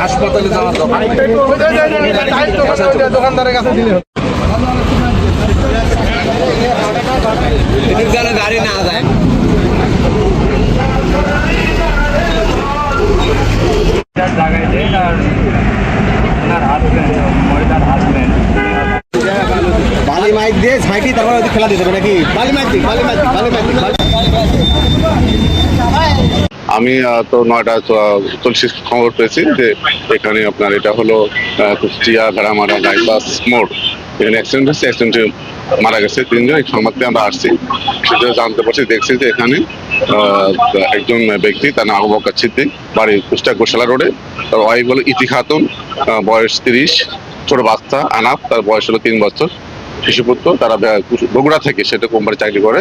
হাসপাতালে যাওয়ার গাড়ি না যায়। বালি মাইক দিয়ে ঝাঁকি তারপর খেলা দিতে নাকি? বালি মাইক বালি মাইক বালি মাইক আমি তো নয়টা চল্লিশ খবর পেয়েছি যে এখানে আপনার এটা হলো কুষ্টিয়া, ভেড়ামারা, বাইপাস, মোড়। এখানে অ্যাক্সিডেন্ট হয়েছে অ্যাক্সিডেন্টে মারা গেছে তিনজন, এই সংবাদ পেয়ে আমরা আসছি। সেটা জানতে পারছি, দেখছি যে এখানে একজন ব্যক্তি, তার নাম আবু বকর সিদ্দিক, বাড়ি কুষ্টিয়া গোশালা রোডে। তার ওয়াইফ হলো ইতি খাতুন বয়স তিরিশ, ছোট বাচ্চা আনাফ তার বয়স হলো তিন বছর। শিশুপুত্র, তারা বগুড়া থেকে সেটা কোম্পানি চাকরি করে,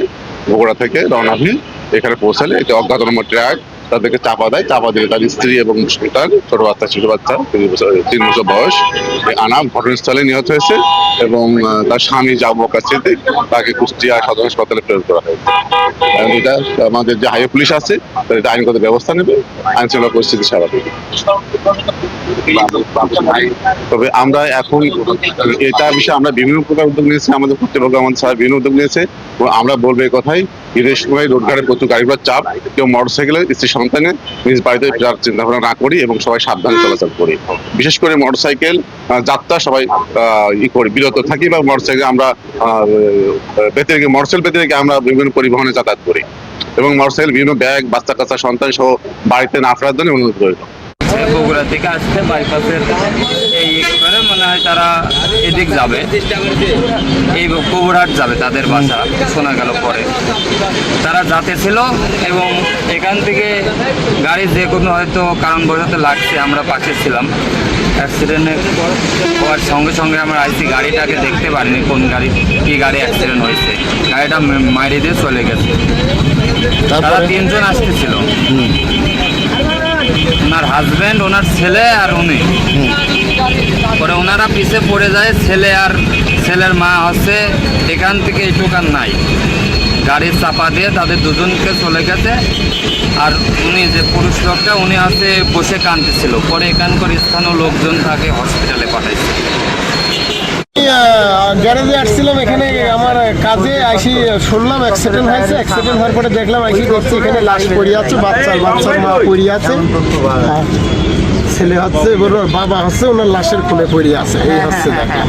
বগুড়া থেকে রওনা হয়ে এখানে পৌঁছালে। একটি অজ্ঞাতনামা ট্রাক তাদেরকে চাপা দেয়, চাপা দিয়ে তার স্ত্রী এবং সন্তান ছোট বাচ্চা ছোট বাচ্চা, তিন বছর তিন বছর বয়স আনা ঘটনাস্থলে নিহত হয়েছে এবং তার স্বামী যাব কাছে তাকে কুষ্টিয়া সদর হাসপাতালে প্রেরণ করা হয়েছে। এটা আমাদের যে হাইওয়ে পুলিশ আছে এটা আইনগত ব্যবস্থা নেবে, আইন শৃঙ্খলা পরিস্থিতি স্বাভাবিক তবে আমরা এখন এটা বিষয়ে আমরা বিভিন্ন প্রকার উদ্যোগ নিয়েছি, আমাদের কর্তৃপক্ষ আমাদের স্যার বিভিন্ন উদ্যোগ নিয়েছে আমরা বলব এই কথাই ঈদের সময় রোডঘাটে প্রচুর গাড়িগুলোর চাপ, কেউ মোটর সাইকেলে স্ত্রী সন্তানে, নিজ বাড়িতে যাওয়ার চিন্তা ভাবনা না করি এবং সবাই সাবধানে চলাচল করি। বিশেষ করে মোটর সাইকেল যাত্রা সবাই ই করি, বিরত থাকি বা মোটর সাইকেল আমরা পেতে রেখে মোটর সাইকেল পেতে রেখে আমরা বিভিন্ন পরিবহনে যাতায়াত করি। এবং মোটর সাইকেল বিভিন্ন ব্যাগ বাচ্চা কাচ্চা সন্তান সহ বাড়িতে না ফেরার জন্য অনুরোধ করি। বগুড়া থেকে বাইপাসের এই করে মনে হয় তারা এদিক যাবে। এই কবুরহাট যাবে তাদের বাসা, শোনা গেল পরে। তারা যাতে ছিল এবং এখান থেকে গাড়ি যে কোনো হয়তো কারণ বোঝাতে লাগছে, আমরা পাশে ছিলাম। অ্যাক্সিডেন্টে হওয়ার সঙ্গে সঙ্গে আমরা আইসি গাড়িটাকে দেখতে পারিনি কোন গাড়ি কি গাড়ি অ্যাক্সিডেন্ট হয়েছে। গাড়িটা মাইরে দিয়ে চলে গেছে। তারা তিনজন আসতেছিল। ওনার হাজব্যান্ড ওনার ছেলে আর উনি। পরে ওনারা পিছে পড়ে যায় ছেলে আর ছেলের মা হচ্ছে এখান থেকে এইটুকান নাই। গাড়ির চাপা দিয়ে তাদের দুজনকে চলে গেছে। আর উনি যে পুরুষ লোকটা, উনি হচ্ছে বসে কাঁদতেছিল। পরে এখানকার স্থানীয় লোকজন তাকে হসপিটালে পাঠাইছে। গ্যারেজে আসছিলাম এখানে, আমার কাজে আইসি, শুনলাম অ্যাক্সিডেন্ট হয়েছে। অ্যাক্সিডেন্ট হওয়ার পরে দেখলাম আইসি দেখছি এখানে লাশ পড়ে আছে বাচ্চা বাচ্চার মা পড়ে আছে। ছেলে হচ্ছে গরুর বাবা হচ্ছে ওনার লাশের কোলে পড়ে আছে। এই হচ্ছে দেখা।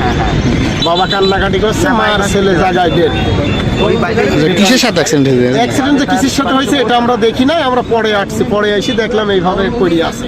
বাবা কান্নাকাটি করছে মায়ের আর ছেলে জায়গায় ডেট কিসের সাথে অ্যাক্সিডেন্ট হয়েছে? অ্যাক্সিডেন্ট যে কিসের সাথে হয়েছে এটা আমরা দেখি নাই আমরা পরে আসছি পরে এসে দেখলাম এইভাবে পড়ে আছে।